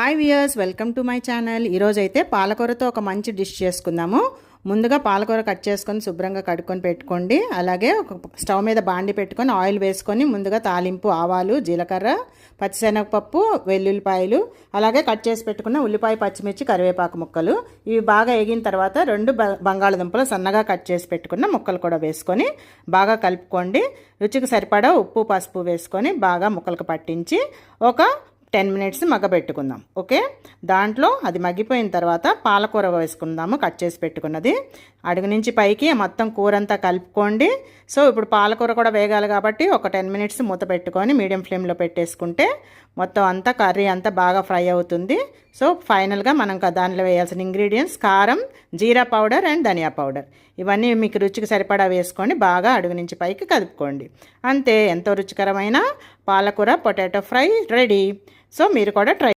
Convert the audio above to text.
Hi viewers welcome to my channel ఈరోజు అయితే పాలకూరతో ఒక మంచి డిష్ చేసుకుందాము. ముందుగా పాలకూర కట్ చేసుకొని శుభ్రంగా కడుక్కొని పెట్టుకోండి. అలాగే ఒక స్టవ్ మీద బాండి పెట్టుకొని ఆయిల్ వేసుకొని ముందుగా తాలింపు ఆవాలు జీలకర్ర పచ్చిశనగపప్పు వెల్లుల్లిపాయలు అలాగే కట్ చేసి పెట్టుకున్న ఉల్లిపాయ పచ్చిమిర్చి కరివేపాకు ముక్కలు. ఇవి బాగా ఎగిన తర్వాత రెండు బ- బంగాళదుంపలు సన్నగా కట్ చేసి పెట్టుకున్న ముక్కలు కూడా వేసుకొని బాగా కలుపుకోండి. రుచికి సరిపడా ఉప్పు పసుపు వేసుకొని బాగా ముక్కలకు పట్టించి ఒక టెన్ మినిట్స్ మగ్గబెట్టుకుందాం ఓకే? దాంట్లో అది మగ్గిపోయిన తర్వాత పాలకూర వేసుకుందాము కట్ చేసి పెట్టుకున్నది. అడుగు నుంచి పైకి మొత్తం కూర అంతా కలుపుకోండి. సో ఇప్పుడు పాలకూర కూడా వేగాలి కాబట్టి ఒక టెన్ మినిట్స్ మూత పెట్టుకొని మీడియం ఫ్లేమ్లో పెట్టేసుకుంటే మొత్తం అంతా కర్రీ అంతా బాగా ఫ్రై అవుతుంది. సో ఫైనల్గా మనం దానిలో వేయాల్సిన ఇంగ్రీడియంట్స్ కారం jeera powder and dhaniya powder. ఇవన్నీ మీకు రుచికి సరిపడా వేసుకొని బాగా అడుగు నుంచి పైకి కలుపుకోండి. అంతే ఎంతో రుచికరమైన పాలకూర పొటాటో ఫ్రై రెడీ. సో మీరు కూడా ట్రై